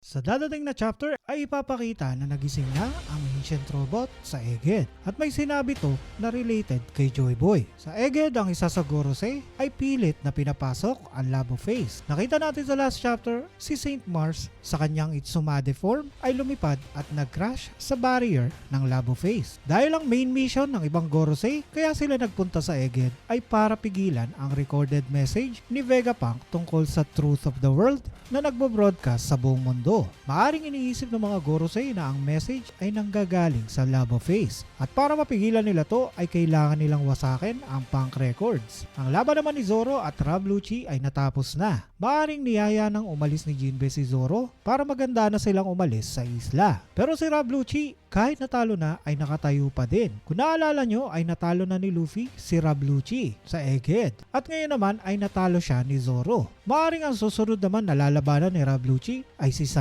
Sa dadating na chapter ay ipapakita na nagising na ang ancient robot sa Egghead at may sinabi to na related kay Joy Boy. Sa Egghead ang isa sa Gorosei ay pilit na pinapasok ang Labo Face. Nakita natin sa last chapter si Saint Mars sa kanyang Itsumade form ay lumipad at nag-crash sa barrier ng Labo Face. Dahil ang main mission ng ibang Gorosei kaya sila nagpunta sa Egghead ay para pigilan ang recorded message ni Vegapunk tungkol sa truth of the world na nagbo-broadcast sa buong mundo. Maaring iniisip ng mga Gorosei na ang message ay nanggagaling sa Labo Face at para mapigilan nila to ay kailangan nilang wasakin ang punk records. Ang laban naman ni Zoro at Rob Lucci ay natapos na. Maaring niyaya nang umalis ni Jinbe si Zoro para maganda na silang umalis sa isla. Pero si Rob Lucci kahit natalo na ay nakatayo pa din. Kung naalala nyo ay natalo na ni Luffy si Rob Lucci sa Egghead at ngayon naman ay natalo siya ni Zoro. Maaring ang susunod naman na lalabanan ni Rob Lucci ay si Sanji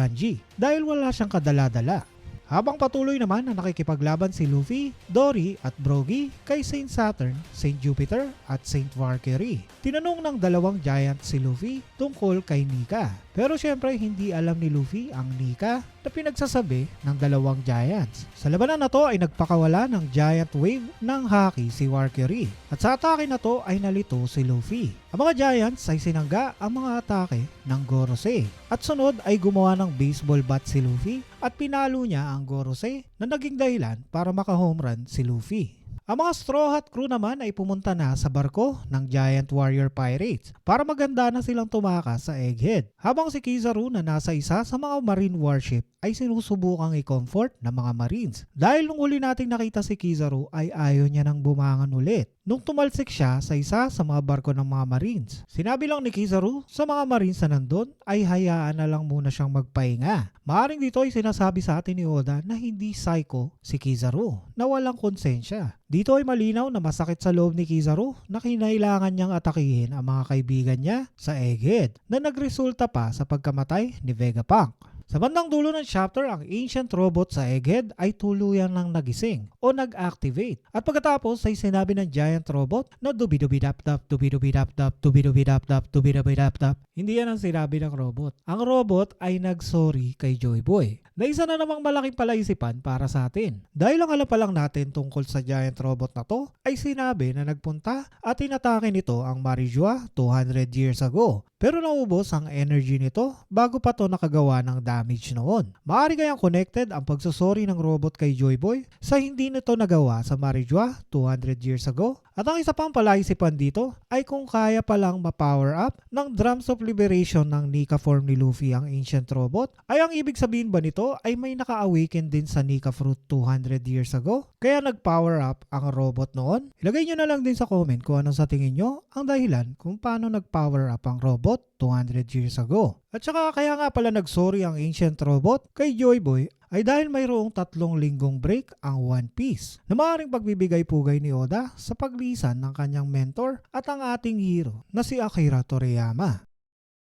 dahil wala siyang kadala-dala. Habang patuloy naman na nakikipaglaban si Luffy, Dory at Brogy kay Saint Saturn, Saint Jupiter at Saint Valkyrie. Tinanong ng dalawang giant si Luffy tungkol kay Nika. Pero syempre hindi alam ni Luffy ang Nika na pinagsasabi ng dalawang giants. Sa labanan na to ay nagpakawala ng giant wave ng haki si Valkyrie. At sa atake na to ay nalito si Luffy. Ang mga giants ay sinangga ang mga atake ng Gorosei. At sunod ay gumawa ng baseball bat si Luffy at pinalo niya ang Gorosei na naging dahilan para maka-home run si Luffy. Ang mga Straw Hat crew naman ay pumunta na sa barko ng Giant Warrior Pirates para maganda na silang tumakas sa Egghead. Habang si Kizaru na nasa isa sa mga marine warship ay sinusubukang i-comfort ng mga marines. Dahil nung uli nating nakita si Kizaru ay ayaw niya nang bumangon ulit. Nung tumalsik siya sa isa sa mga barko ng mga marines. Sinabi lang ni Kizaru sa mga marines na nandun ay hayaan na lang muna siyang magpahinga. Maaring dito ay sinasabi sa atin ni Oda na hindi psycho si Kizaru na walang konsensya. Dito ay malinaw na masakit sa loob ni Kizaru na kinailangan niyang atakihin ang mga kaibigan niya sa Egghead na nagresulta pa sa pagkamatay ni Vegapunk. Sa bandang dulo ng chapter, ang ancient robot sa Egghead ay tuluyan ng nagising o nag-activate. At pagkatapos ay sinabi ng giant robot na dubi-dubi-dap-dap, dubi-dubi-dap-dap, dubi-dubi-dap-dap, dubi-dubi-dap-dap. Hindi yan ang sinabi ng robot. Ang robot ay nag-sorry kay Joy Boy na isa na namang malaking palaisipan para sa atin. Dahil ang alam pa lang natin tungkol sa giant robot na to ay sinabi na nagpunta at inatake nito ang Marijua 200 years ago. Pero naubos ang energy nito bago pa to nakagawa ng damage noon. Maari kayang connected ang pagsusori ng robot kay Joy Boy sa hindi nito nagawa sa Marijua 200 years ago. At ang isa pang palaisipan dito ay kung kaya palang ma-power up ng Drums of Liberation ng Nika form ni Luffy ang ancient robot, ay ang ibig sabihin ba nito ay may naka-awaken din sa Nika fruit 200 years ago? Kaya nag-power up ang robot noon? Ilagay nyo na lang din sa comment kung anong sa tingin nyo ang dahilan kung paano nag-power up ang robot 200 years ago. At saka kaya nga pala nagsorry ang ancient robot kay Joy Boy ay dahil mayroong tatlong linggong break ang One Piece na maaaring pagbibigay pugay ni Oda sa paglisan ng kanyang mentor at ang ating hero na si Akira Toriyama.